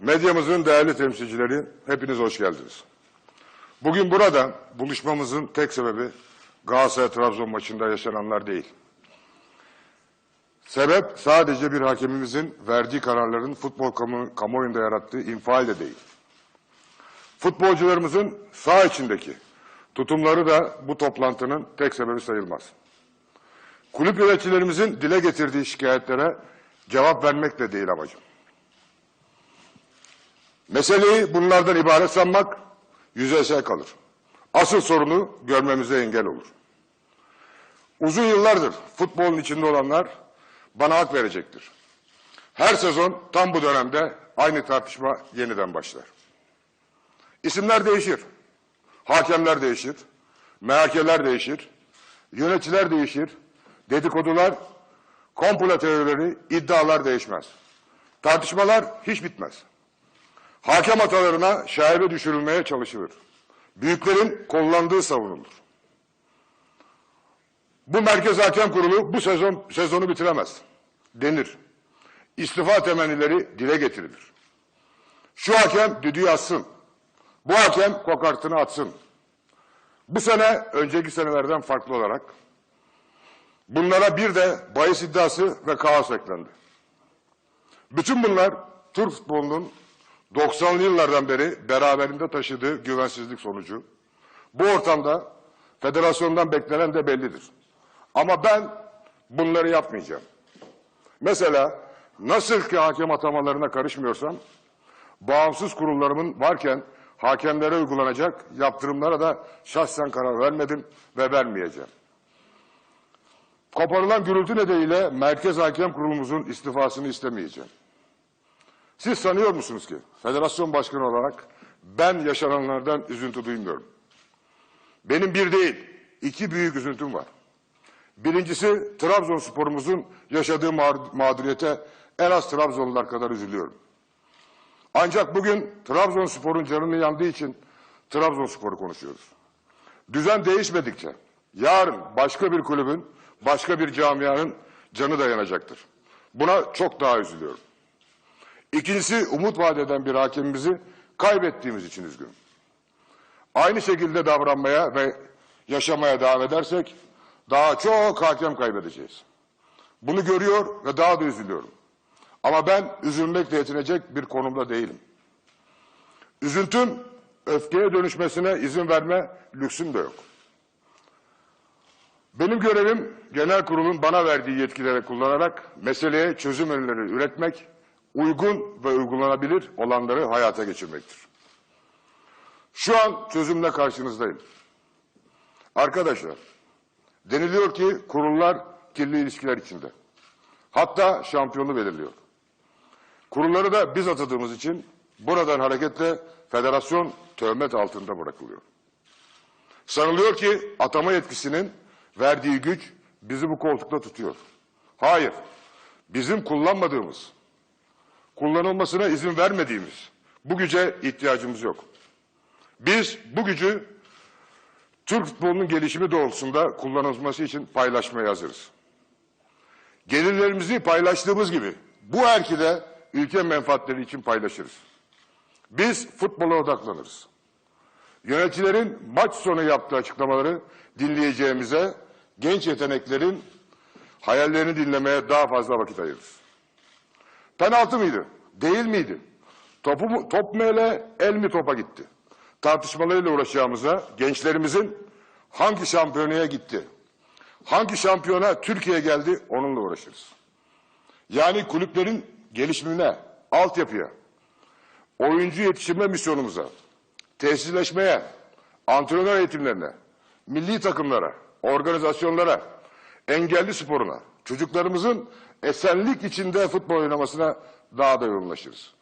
Medyamızın değerli temsilcileri, hepiniz hoş geldiniz. Bugün burada buluşmamızın tek sebebi Galatasaray-Trabzon maçında yaşananlar değil. Sebep sadece bir hakemimizin verdiği kararların futbol kamu, kamuoyunda yarattığı infial de değil. Futbolcularımızın sağ içindeki tutumları da bu toplantının tek sebebi sayılmaz. Kulüp yöneticilerimizin dile getirdiği şikayetlere cevap vermek de değil amacım. Meseleyi bunlardan ibaret sanmak yüzeysel kalır. Asıl sorunu görmemize engel olur. Uzun yıllardır futbolun içinde olanlar bana hak verecektir. Her sezon tam bu dönemde aynı tartışma yeniden başlar. İsimler değişir. Hakemler değişir. MHK'ler değişir. Yöneticiler değişir. Dedikodular, komplo teorileri, iddialar değişmez. Tartışmalar hiç bitmez. Hakem hatalarına şaibe düşürülmeye çalışılır. Büyüklerin kullandığı savunulur. Bu Merkez Hakem Kurulu bu sezon sezonu bitiremez. Denir. İstifa temennileri dile getirilir. Şu hakem düdüğü atsın. Bu hakem kokartını atsın. Bu sene önceki senelerden farklı olarak bunlara bir de bahis iddiası ve kaos eklendi. Bütün bunlar Türk futbolunun 90'lı yıllardan beri beraberinde taşıdığı güvensizlik sonucu. Bu ortamda federasyondan beklenen de bellidir. Ama ben bunları yapmayacağım. Mesela nasıl ki hakem atamalarına karışmıyorsam, bağımsız kurullarımın varken hakemlere uygulanacak yaptırımlara da şahsen karar vermedim ve vermeyeceğim. Koparılan gürültü nedeniyle Merkez Hakem Kurulumuzun istifasını istemeyeceğim. Siz sanıyor musunuz ki federasyon başkanı olarak ben yaşananlardan üzüntü duymuyorum. Benim bir değil, iki büyük üzüntüm var. Birincisi Trabzonspor'umuzun yaşadığı mağ- mağduriyete en az Trabzonlular kadar üzülüyorum. Ancak bugün Trabzonspor'un canını yandığı için Trabzonspor'u konuşuyoruz. Düzen değişmedikçe yarın başka bir kulübün, başka bir camianın canı dayanacaktır. Buna çok daha üzülüyorum. İkincisi umut vaat eden bir hakemimizi kaybettiğimiz için üzgünüm. Aynı şekilde davranmaya ve yaşamaya devam edersek daha çok hakem kaybedeceğiz. Bunu görüyor ve daha da üzülüyorum. Ama ben üzülmekle yetinecek bir konumda değilim. Üzüntüm öfkeye dönüşmesine izin verme lüksüm de yok. Benim görevim genel kurulun bana verdiği yetkileri kullanarak meseleye çözüm önerileri üretmek, uygun ve uygulanabilir olanları hayata geçirmektir. Şu an çözümle karşınızdayım. Arkadaşlar, deniliyor ki kurullar kirli ilişkiler içinde. Hatta şampiyonu belirliyor. Kurulları da biz atadığımız için buradan hareketle federasyon töhmet altında bırakılıyor. Sanılıyor ki atama yetkisinin verdiği güç bizi bu koltukta tutuyor. Hayır, bizim kullanmadığımız, kullanılmasına izin vermediğimiz bu güce ihtiyacımız yok. Biz bu gücü Türk futbolunun gelişimi doğrultusunda kullanılması için paylaşmaya hazırız. Gelirlerimizi paylaştığımız gibi bu erki de ülke menfaatleri için paylaşırız. Biz futbola odaklanırız. Yöneticilerin maç sonu yaptığı açıklamaları dinleyeceğimize genç yeteneklerin hayallerini dinlemeye daha fazla vakit ayırırız. Penaltı mıydı? Değil miydi? Topu mu, top mu ele, el mi topa gitti? Tartışmalarıyla uğraşacağımıza gençlerimizin hangi şampiyonaya gitti? Hangi şampiyona Türkiye geldi onunla uğraşırız. Yani kulüplerin gelişimine, altyapıya, oyuncu yetiştirme misyonumuza, tesisleşmeye, antrenör eğitimlerine, milli takımlara, organizasyonlara, engelli sporuna, çocuklarımızın esenlik içinde futbol oynamasına daha da yoğunlaşırız.